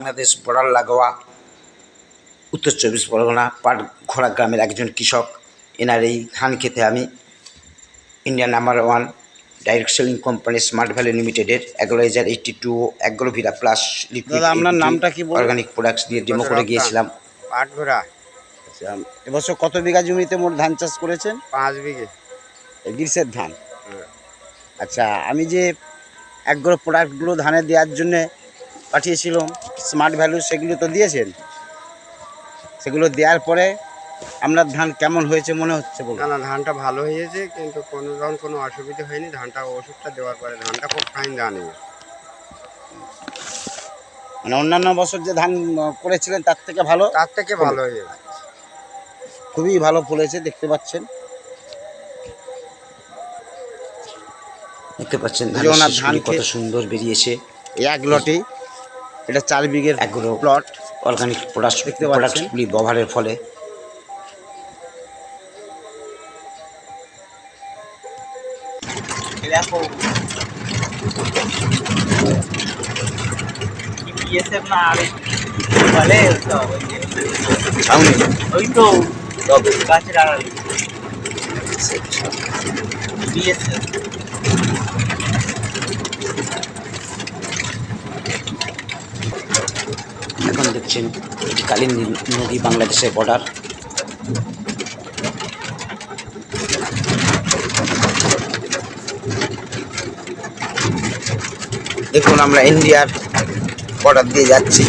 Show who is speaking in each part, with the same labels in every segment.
Speaker 1: Bangladesh border লাগোয়া উত্তর চব্বিশ পরগনা পাটঘোড়া গ্রামের একজন কৃষক এনার এই ধান খেতে আমি India number one direct selling company smart valley লিমিটেডের Agrolizer eighty two Agrovira plus
Speaker 2: দাদা, আপনার নামটা কি
Speaker 1: অর্গানিক প্রোডাক্টস দিয়ে ডেমো করে গিয়েছিলাম।
Speaker 3: পাটঘোড়া
Speaker 2: আচ্ছা এবছর কত বিঘা জমিতে মোট ধান চাষ করেছেন?
Speaker 3: পাঁচ বিঘে।
Speaker 2: গ্রীষ্মের ধান? আচ্ছা আমি যে অ্যাগ্রো প্রোডাক্টগুলো ধানে দেওয়ার জন্য পাঠিয়েছিলাম স্মার্ট ভ্যালু সেগুলো তো দিয়েছেন। সেগুলো দেওয়ার পরে আপনার ধান কেমন হয়েছে মনে হচ্ছে বলুন।
Speaker 3: না না ধানটা ভালো হয়েছে কিন্তু কোনো রকম কোনো অসুবিধা হয়নি। ধানটা ওষুধটা দেওয়ার পরে ধানটা খুব ফাইন ধান হয়েছে।
Speaker 2: মানে অন্যান্য বছর যে ধান করেছিলেন তার থেকে ভালো?
Speaker 3: তার থেকে ভালো হয়ে যাবে
Speaker 2: খুবই ভালো ফলেছে দেখতে পাচ্ছেন।
Speaker 1: দেখতে পাচ্ছেন ধান কত সুন্দর বেরিয়েছে।
Speaker 2: এক লটে। এটা চার বিঘের
Speaker 1: অ্যাগ্রো
Speaker 2: প্লট
Speaker 1: অর্গানিক প্রোডাক্ট
Speaker 2: দেখতে পাচ্ছেন?
Speaker 1: প্রোডাক্টগুলি ব্যবহারের ফলে।
Speaker 4: ওই তো গাছের আড়ালে। বিএসএফ
Speaker 1: এখন দেখছেন, এটি কালিন্দী নদী বাংলাদেশের বর্ডার
Speaker 2: দেখুন, আমরা ইন্ডিয়ার বর্ডার দিয়ে যাচ্ছি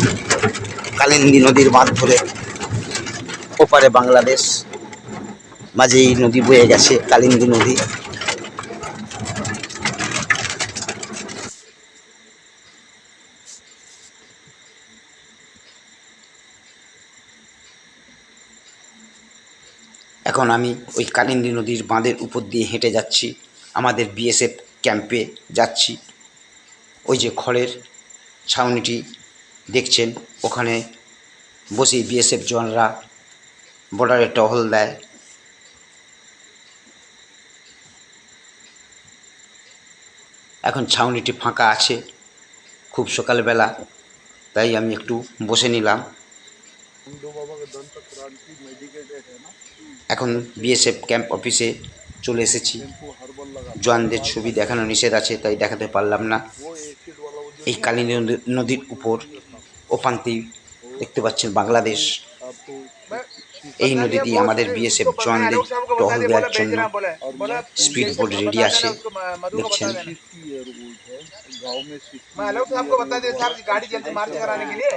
Speaker 2: কালিন্দী নদীর বাঁধ ধরে। ওপারে বাংলাদেশ মাঝে এই নদী বয়ে গেছে, কালিন্দী নদী।
Speaker 1: এখন আমি ওই কালিন্দী নদীর বাঁধের উপর দিয়ে হেঁটে যাচ্ছি, আমাদের বিএসএফ ক্যাম্পে যাচ্ছি। ওই যে খড়ের ছাউনিটি দেখছেন, ওখানে বসে বিএসএফ জওয়ানরা বর্ডারে টহল দেয়। এখন ছাউনিটি ফাঁকা আছে, খুব সকালবেলা, তাই আমি একটু বসে নিলাম। এখন বিএসএফ ক্যাম্প অফিসে চলে এসেছি জওয়ানদের ছবি দেখানো নিষেধ আছে তাই দেখাতে পারলাম না এই কালিন্দী নদী- নদীর উপর ওপান্তি দেখতে পাচ্ছেন বাংলাদেশ এই নদী দিয়ে আমাদের বিএসএফ জওয়ানদের টহল দেওয়ার জন্য স্পিড বোট রেডি আছে দেখছেন
Speaker 5: मालूम तो हमको बता दिया साहब गाड़ी जल्दी मार्च कराने के लिए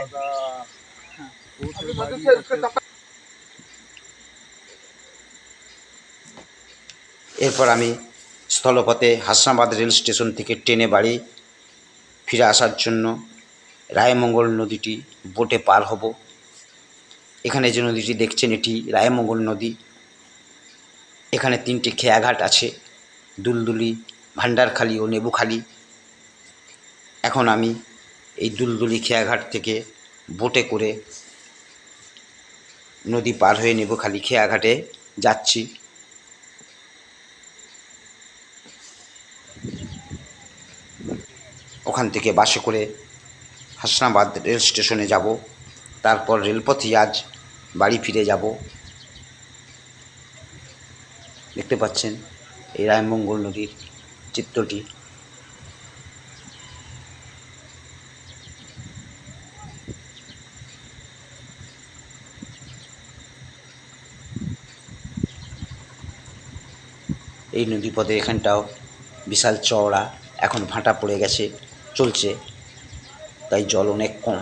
Speaker 1: এরপর আমি স্থলপথে হাসনাবাদ রেল স্টেশন থেকে ট্রেনে বাড়ি ফিরে আসার জন্য রায়মঙ্গল নদীটি বোটে পার হব। এখানে যে নদীটি দেখছেন, এটি রায়মঙ্গল নদী। এখানে তিনটি খেয়াঘাট আছে, দুলদুলি ভান্ডারখালি ও নেবুখালি। এখন আমি এই দুলদুলি খেয়াঘাট থেকে বোটে করে নদী পার হয়ে নেব খালি খেয়াঘাটে যাচ্ছি। ওখান থেকে বাসে করে হাসনাবাদ রেল স্টেশনে যাব, তারপর রেলপথে আজ বাড়ি ফিরে যাব। দেখতে পাচ্ছেন, এই রায়মঙ্গল নদীর চিত্রটি। এই নদীপথে এখানটাও বিশাল চওড়া এখন ভাঁটা পড়ে গেছে চলছে। তাই জল অনেক কম।